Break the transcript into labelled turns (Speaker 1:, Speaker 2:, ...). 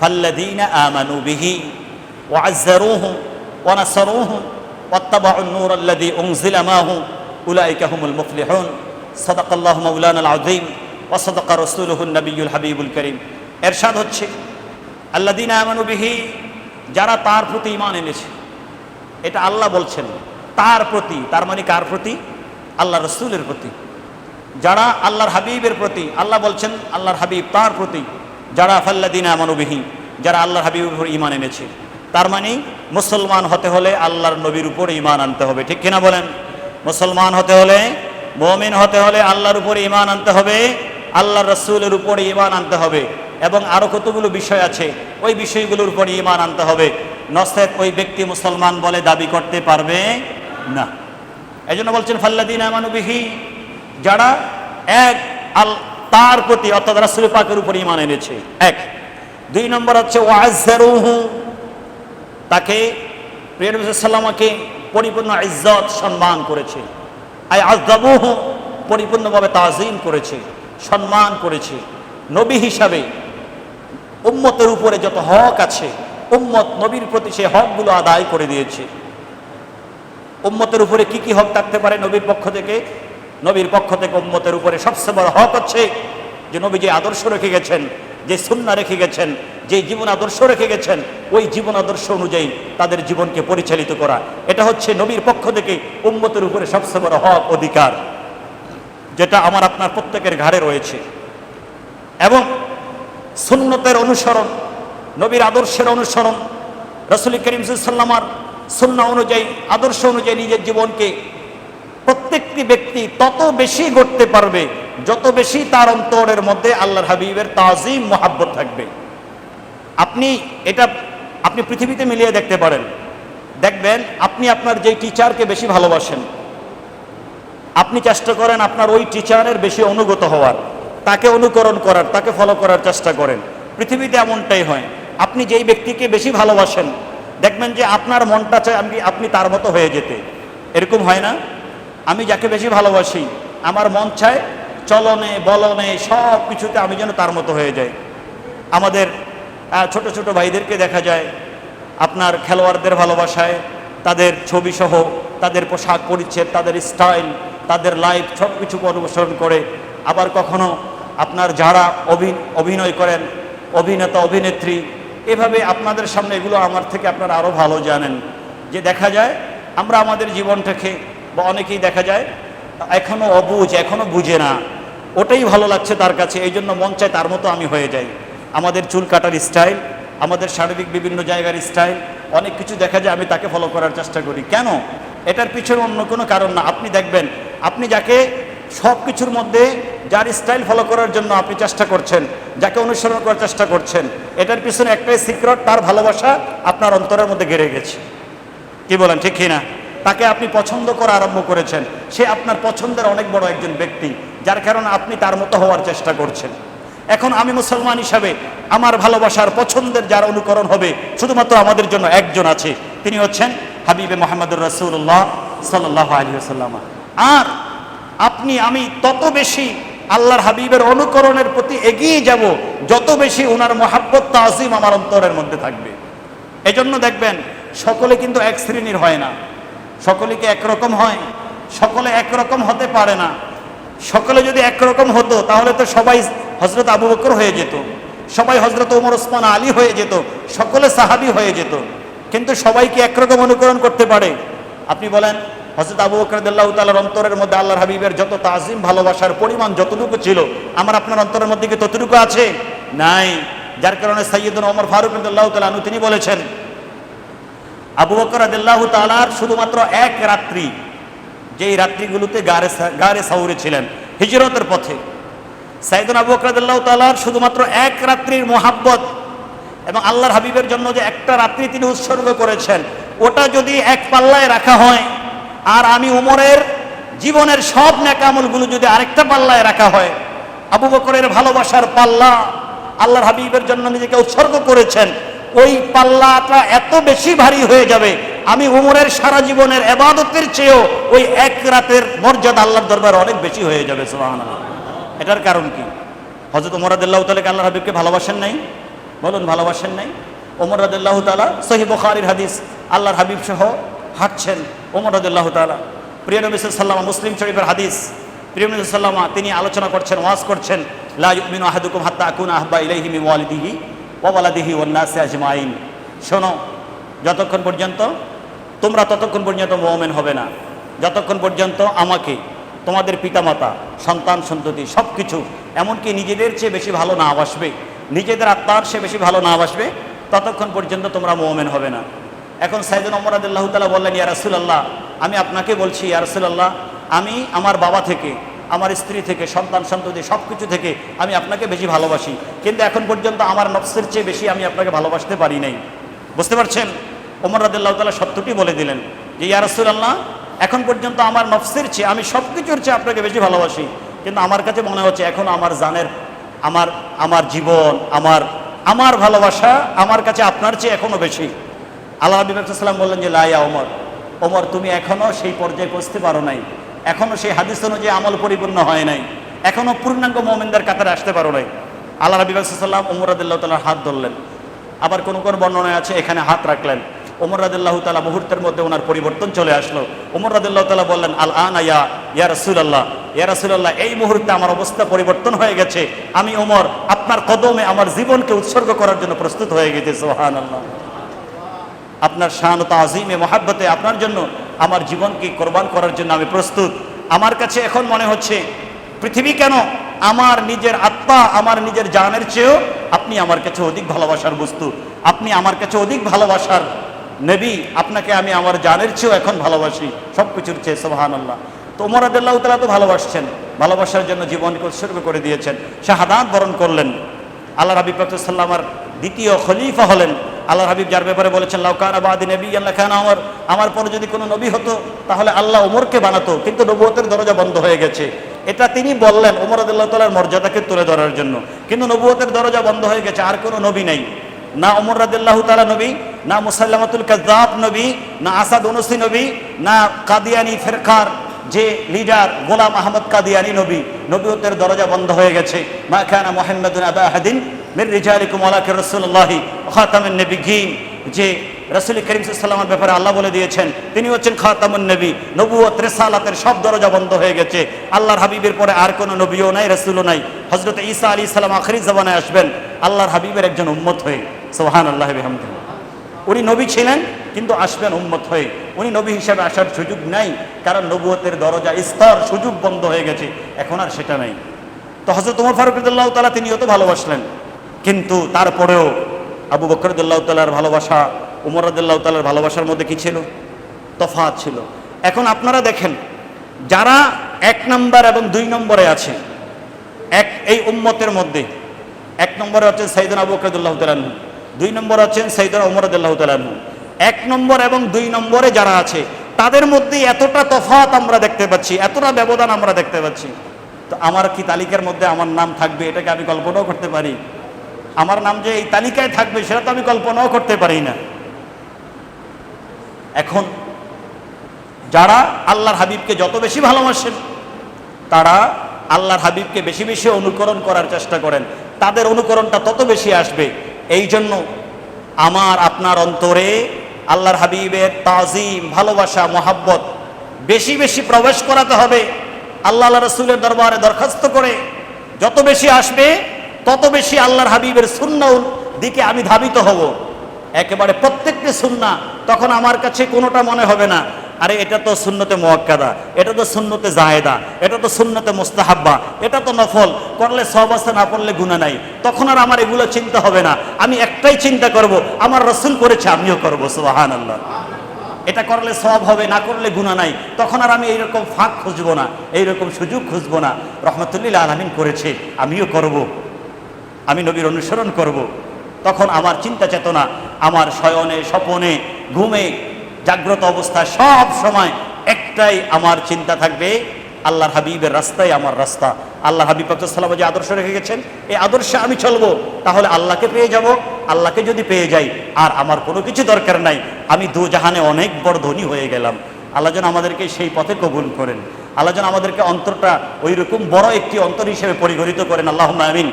Speaker 1: فالذين آمنوا به وعزروه ونصروه واتبعوا النور الذي أنزل معه أولئك هم المفلحون صدق الله مولانا العظيم وصدق رسوله النبي الحبيب الكريم এরশাদ হচ্ছে আল্লাদিন আমানু বিহি যারা তার প্রতি ইমান এনেছে এটা আল্লাহ বলছেন তার প্রতি তার মানে কার প্রতি আল্লাহ রসুলের প্রতি যারা আল্লাহর হাবিবের প্রতি আল্লাহ বলছেন আল্লাহর হাবিব তার প্রতি যারা ফাল্লাদিন আমানুবিহীন, যারা আল্লাহ হাবিবের উপর ইমান এনেছে। তার মানে মুসলমান হতে হলে আল্লাহর নবীর উপর ইমান আনতে হবে। ঠিক কিনা বলেন? মুসলমান হতে হলে, মমিন হতে হলে আল্লাহর উপরে ইমান আনতে হবে, আল্লাহর রসুলের উপরে ইমান আনতে হবে এবং আরও কতগুলো বিষয় আছে, ওই বিষয়গুলোর উপরে ইমান আনতে হবে। নসেদ ওই ব্যক্তি মুসলমান বলে দাবি করতে পারবে না। এই জন্য বলছেন ফাল্লাদিন আমানুবিহি যারা এক আল তার প্রতি, অর্থাৎ রাসুল পাকের উপর ইমান এনেছে। এক। দুই নম্বর হচ্ছে ওয়াজারুহু তাকে প্রিয় সাল্লামাকে পরিপূর্ণ ইজ্জত সম্মান করেছে। আই পরিপূর্ণভাবে তাজিম করেছে, সম্মান করেছে। নবী হিসাবে উম্মতের উপরে যত হক আছে, উম্মত নবীর প্রতি সেই হকগুলো আদায় করে দিয়েছে। উম্মতের উপরে কি কি হক থাকতে পারে নবীর পক্ষ থেকে? নবীর পক্ষ থেকে উম্মতের উপরে সবচেয়ে বড় হক হচ্ছে যে নবী যে আদর্শ রেখে গেছেন, যে সুন্না রেখে গেছেন, যে জীবন আদর্শ রেখে গেছেন, ওই জীবন আদর্শ অনুযায়ী তাদের জীবনকে পরিচালিত করা। এটা হচ্ছে নবীর পক্ষ থেকে উম্মতের উপরে সবচেয়ে বড় হক অধিকার, যেটা আমার আপনার প্রত্যেকের ঘাড়ে রয়েছে। এবং সুন্নতের অনুসরণ, নবীর আদর্শের অনুসরণ, রসুল করিম সাল্লামার সুন্না অনুযায়ী, আদর্শ অনুযায়ী নিজের জীবনকে প্রত্যেকটি ব্যক্তি তত বেশি গড়তে পারবে, যত বেশি তার অন্তরের মধ্যে আল্লাহর হাবিবের তাজিম, মোহাব্বত থাকবে। আপনি এটা, আপনি পৃথিবীতে মিলিয়ে দেখতে পারেন। দেখবেন, আপনি আপনার যেই টিচারকে বেশি ভালোবাসেন, আপনি চেষ্টা করেন আপনার ওই টিচারের বেশি অনুগত হওয়ার, তাকে অনুকরণ করার, তাকে ফলো করার চেষ্টা করেন। পৃথিবীতে এমনটাই হয়। আপনি যেই ব্যক্তিকে বেশি ভালোবাসেন, দেখবেন যে আপনার মনটা চায় আপনি আপনি তার মতো হয়ে যেতে। এরকম হয় না? আমি যাকে বেশি ভালোবাসি, আমার মন চায় চলনে, বলনে, সব কিছুতে আমি যেন তার মতো হয়ে যাই। আমাদের ছোট ছোট ভাইদেরকে দেখা যায়, আপনার খেলোয়াড়দের ভালোবাসায়, তাদের ছবি সহ তাদের পোশাক পরিচ্ছেদ, তাদের স্টাইল তাদের লাইফ সব কিছু অনুসরণ করে। আবার কখনো আপনার যারা অভি- অভিনয় করেন, অভিনেতা, অভিনেত্রী, এভাবে আপনাদের সামনে এগুলো আমার থেকে আপনারা আরও ভালো জানেন। যে দেখা যায়, আমরা আমাদের জীবনটাকে বা অনেকেই দেখা যায়, এখনও অবুঝ এখনও বুঝে না। ওটাই ভালো লাগছে তার কাছে, এই জন্য মন চায় তার মতো আমি হয়ে যাই। আমাদের চুল কাটার স্টাইল, আমাদের শারীরিক বিভিন্ন জায়গার স্টাইল, অনেক কিছু দেখা যায়, আমি তাকে ফলো করার চেষ্টা করি। কেন? এটার পিছনে অন্য কোনো কারণ না। আপনি দেখবেন, আপনি যাকে সব কিছুর মধ্যে যার স্টাইল ফলো করার জন্য আপনি চেষ্টা করছেন, যাকে অনুসরণ করার চেষ্টা করছেন, এটার পিছনে একটাই সিক্রেট তার ভালোবাসা আপনার অন্তরের মধ্যে গেড়ে গেছে। কি বলেন, ঠিক কিনা? তাকে আপনি পছন্দ করা আরম্ভ করেছেন। সে আপনার পছন্দের অনেক বড় একজন ব্যক্তি, যার কারণে আপনি তার মতো হওয়ার চেষ্টা করছেন। এখন আমি মুসলমান হিসাবে আমার ভালোবাসার পছন্দের যার অনুকরণ হবে, শুধুমাত্র আমাদের জন্য একজন আছে। তিনি হচ্ছেন হাবিবে মোহাম্মদুর রসুল্লাহ সাল্লাহ আলী সাল্লামা আর আপনি, আমি তত বেশি আল্লাহর হাবিবের অনুকরণের প্রতি এগিয়ে যাব, যত বেশি ওনার মহাব্বত, তাজিম আমার অন্তরের মধ্যে থাকবে। এজন্য দেখবেন, সকলে কিন্তু এক শ্রেণির হয় না। সকলে কি একরকম হয়? সকলে একরকম হতে পারে না। সকলে যদি একরকম হতো, তাহলে তো সবাই হজরত আবু বকর হয়ে যেত। সবাই হজরত ওমর, ওসমান, আলী হয়ে যেত। সকলে সাহাবি হয়ে যেত। কিন্তু সবাই কি একরকম অনুকরণ করতে পারে? আপনি বলেন হজরত আবু বকরদুল্লাহ তালার অন্তরের মধ্যে আল্লাহর হাবিবের যত তাজিম, ভালোবাসার পরিমাণ যতটুকু ছিল, আমার আপনার অন্তরের মধ্যে কি ততটুকু আছে? নাই। যার কারণে সৈয়দুল ওমর ফারুক রদুল্লাহ তালু তিনি বলেছেন আবু বকর আদিল্লাহ তালার শুধুমাত্র এক রাত্রি, যেই রাত্রিগুলোতে গারে গারে সাউরে ছিলেন, হিজরতের পথে। সাইদুল আবু বকর আদিল্লাহ তালার শুধুমাত্র এক রাত্রির মোহাব্বত এবং আল্লাহর হাবিবের জন্য যে একটা রাত্রি তিনি উৎসর্গ করেছেন, ওটা যদি এক পাল্লায় রাখা হয়, আর আমি উমরের জীবনের সব ন্যাকামলগুলো যদি আরেকটা পাল্লায় রাখা হয়, আবু বকরের ভালোবাসার পাল্লা আল্লাহর হাবিবের জন্য নিজেকে উৎসর্গ করেছেন ওই পাল্লাটা এত বেশি ভারী হয়ে যাবে, আমি উমরের সারা জীবনের এবাদতের চেয়েও ওই এক রাতের মর্যাদা আল্লাহর দরবারে অনেক বেশি হয়ে যাবে, সুবহানাল্লাহ। এটার কারণ কি? হজরত উমর আদিল্লাহ তালাকে আল্লাহ হাবিবকে ভালোবাসেন নাই? বলুন, ভালোবাসেন নাই? ওমর রাদিল্লাহ তালা সহি বখারির হাদিস, আল্লাহর হাবিব সহ হাঁটছেন ওমর রাদিল্লাহ তালা প্রিয় নবী সাল্লামা মুসলিম শরীফের হাদিস, প্রিয় নবী সাল্লামা তিনি আলোচনা করছেন ওয়াজ করছেন লা ইউমিনু আহাদুকুম হাত্তা আকুনা আহবা ইলাইহি মিন ওয়ালিদিহি। ওয়া ওয়ালাদিহি ওয়ান নাসি আজমাইন। শোনো, যতক্ষণ পর্যন্ত, তোমরা ততক্ষণ পর্যন্ত মোমেন হবে না। যতক্ষণ পর্যন্ত আমাকে, তোমাদের পিতামাতা, সন্তান, সন্ততি সব কিছু এমনকি নিজেদের চেয়ে বেশি ভালো না বাসবে নিজেদের আত্মার চেয়ে বেশি ভালো না বাসবে ততক্ষণ পর্যন্ত তোমরা মোমেন হবে না। এখন সাইদুল অমরাদুল্লাহ তালা বললেন, ইয়া রাসুলাল্লাহ, আমি আপনাকে বলছি, ইয়া রাসুলাল্লাহ, আমি আমার বাবা থেকে আমার স্ত্রী থেকে, সন্তান সন্ততি সব কিছু থেকে আমি আপনাকে বেশি ভালোবাসি। কিন্তু এখন পর্যন্ত আমার নফসের চেয়ে বেশি আমি আপনাকে ভালোবাসতে পারি নাই। বুঝতে পারছেন? ওমর রাদিল্লাহ তালা সত্যটি বলে দিলেন যে, ইয়া রাসুলাল্লাহ, এখন পর্যন্ত আমার নফসের চেয়ে আমি সব কিছুর চেয়ে আপনাকে বেশি ভালোবাসি। কিন্তু আমার কাছে মনে হচ্ছে এখন আমার জানের, আমার আমার জীবন, আমার আমার ভালোবাসা আমার কাছে আপনার চেয়ে এখনও বেশি। আল্লাহ হাবিবাম বললেন যে লাইয়া ওমর ওমর তুমি এখনও সেই পর্যায়ে পৌঁছতে পারো নাই। এখনও সেই হাদিস অনুযায়ী আমল পরিপূর্ণ হয় নাই। এখনও পূর্ণাঙ্গ মোমেনদের কাতারে আসতে পারো নাই। আল্লাহ হাবিবাম ওমর রাদিল্লাহ তালার হাত ধরলেন। আবার কোন কোন বর্ণনায় আছে, এখানে হাত রাখলেন। ওমর রাদিল্লাহ তালা মুহূর্তের মধ্যে ওনার পরিবর্তন চলে আসলো। ওমর রাদিল্লাহ তালা বললেন, আল আন ইয়া ইয়া রসুল্লাহ ইয়া রসুল্লাহ এই মুহূর্তে আমার অবস্থা পরিবর্তন হয়ে গেছে। আমি ওমর আপনার কদমে আমার জীবনকে উৎসর্গ করার জন্য প্রস্তুত হয়ে গেছে সোহান আল্লাহ আপনার শান তাজিমে মহাব্বতে আপনার জন্য আমার জীবনকে কোরবান করার জন্য আমি প্রস্তুত। আমার কাছে এখন মনে হচ্ছে, পৃথিবী কেন আমার নিজের আত্মা, আমার নিজের জানের চেয়েও আপনি আমার কাছে অধিক ভালোবাসার বস্তু। আপনি আমার কাছে অধিক ভালোবাসার নেবী। আপনাকে আমি আমার জানের চেয়েও এখন ভালোবাসি। সব কিছুর চেয়ে সোহান আল্লাহ তো ওমর আদাল্লাহ তালা তো ভালোবাসছেন। ভালোবাসার জন্য জীবনকে উৎসর্গ করে দিয়েছেন। শাহাদাত বরণ করলেন। আল্লাহ হাবিব সাল্লামার দ্বিতীয় খলিফা হলেন। আল্লাহ হাবিব যার ব্যাপারে বলেছেন লাউকান আবাদি নবী আল্লাহ খান আমার আমার পরে যদি কোনো নবী হতো, তাহলে আল্লাহ ওমরকে বানাতো, কিন্তু নবুয়তের দরজা বন্ধ হয়ে গেছে। এটা তিনি বললেন ওমর আদুল্লাহ তালার মর্যাদাকে তুলে ধরার জন্য। কিন্তু নবুয়তের দরজা বন্ধ হয়ে গেছে, আর কোনো নবী নেই। না ওমর রাদিল্লাহ তালা নবী, না মুসাল্লামাতুল কাজাব নবী, না আসাদ অনুসি নবী, না কাদিয়ানি ফেরকার যে লিডার গোলাম আহমদ কাদিয়ানি নবী, নবীয়তের দরজা বন্ধ হয়ে গেছে। মা খানা মোহাম্মদ আবা আহাদিন মির রিজালিকুম ওয়ালাকি রাসূলুল্লাহি খাতামুন নবিয়্যিন যে রাসূল করিম সাল্লাল্লাহু ব্যাপারে আল্লাহ বলে দিয়েছেন, তিনি হচ্ছেন খাতামুন নবী। নবুয়ত রিসালাতের সব দরজা বন্ধ হয়ে গেছে। আল্লাহর হাবিবের পরে আর কোনো নবীও নাই, রাসূলও নাই। হযরত ঈসা আলাইহিস সালাম আখিরি জামানায় আসবেন, আল্লাহর হাবিবের একজন উম্মত হয়ে। সুবহানাল্লাহি বিহামদিহি। উনি নবী ছিলেন, কিন্তু আসবেন উম্মত হয়ে। উনি নবী হিসাবে আসার সুযোগ নাই, কারণ নবুয়তের দরজা স্তর, সুযোগ বন্ধ হয়ে গেছে। এখন আর সেটা নাই। তো হজরত উমর ফারুকুদ্দাল্লাহ তালা তিনিও তো ভালোবাসলেন। কিন্তু তারপরেও আবু বকরদুল্লাহ তালার ভালোবাসা, উমর রদুল্লাহ তালার ভালোবাসার মধ্যে কী ছিল? তফাৎ ছিল। এখন আপনারা দেখেন, যারা এক নম্বর এবং দুই নম্বরে আছে, এক এই উম্মতের মধ্যে, এক নম্বরে হচ্ছেন সাইদুল আবু বকরদুল্লাহ তালাহু দুই নম্বর আছেন সাইদুল উমরদুল্লাহ তালাহু এক নম্বর এবং দুই নম্বরে যারা আছে, তাদের মধ্যে এতটা তফাৎ আমরা দেখতে পাচ্ছি, এতটা ব্যবধান আমরা দেখতে পাচ্ছি। তো আমার কি তালিকার মধ্যে আমার নাম থাকবে, এটাকে আমি কল্পনাও করতে পারি? আমার নাম যে এই তালিকায় থাকবে, সেটা তো আমি কল্পনাও করতে পারি না। এখন যারা আল্লাহর হাবিবকে যত বেশি ভালোবাসেন, তারা আল্লাহর হাবিবকে বেশি বেশি অনুকরণ করার চেষ্টা করেন। তাদের অনুকরণটা তত বেশি আসবে। এই জন্য আমার, আপনার অন্তরে আল্লাহর হাবিবের তাজিম, ভালোবাসা, মোহাব্বত বেশি বেশি প্রবেশ করাতে হবে। আল্লাহ রসুলের দরবারে দরখাস্ত করে যত বেশি আসবে তত বেশি আল্লাহর হাবিবের সুন্নাউল দিকে আমি ধাবিত হব। একেবারে প্রত্যেকটি সুন্না তখন আমার কাছে কোনোটা মনে হবে না। আরে এটা তো সুন্নতে মোয়াক্কাদা, এটা তো সুন্নতে জাহেদা এটা তো সুন্নতে মুস্তাহাব্বা, এটা তো নফল, করলে সব আছে না পড়লে গুণা নাই। তখন আর আমার এগুলো চিন্তা হবে না। আমি একটাই চিন্তা করব, আমার রসুল করেছে, আমিও করব সুবাহান আল্লাহ এটা করলে সব হবে, না করলে গুণা নাই। তখন আর আমি এইরকম ফাঁক খুঁজবো না, এইরকম সুযোগ খুঁজবো না। রহমতুল্লিল আলমিন করেছে, আমিও করব। আমি নবীর অনুসরণ করব। তখন আমার চিন্তা চেতনা, আমার শয়নে, স্বপনে, ঘুমে জাগ্রত অবস্থায় সব সময় একটাই আমার চিন্তা থাকবে, আল্লাহর হাবিবের রাস্তাই আমার রাস্তা। আল্লাহ হাবিব সাল্লাম যে আদর্শ রেখে গেছেন, এই আদর্শে আমি চলবো, তাহলে আল্লাহকে পেয়ে যাব, আল্লাহকে যদি পেয়ে যাই, আর আমার কোনো কিছু দরকার নাই। আমি দু জাহানে অনেক বড় ধনী হয়ে গেলাম। আল্লাহ যেন আমাদেরকে সেই পথে কবুল করেন। আল্লাহ যেন আমাদেরকে অন্তরটা ওই রকম বড় একটি অন্তর হিসেবে পরিগণিত করেন। আল্লাহ আমিন।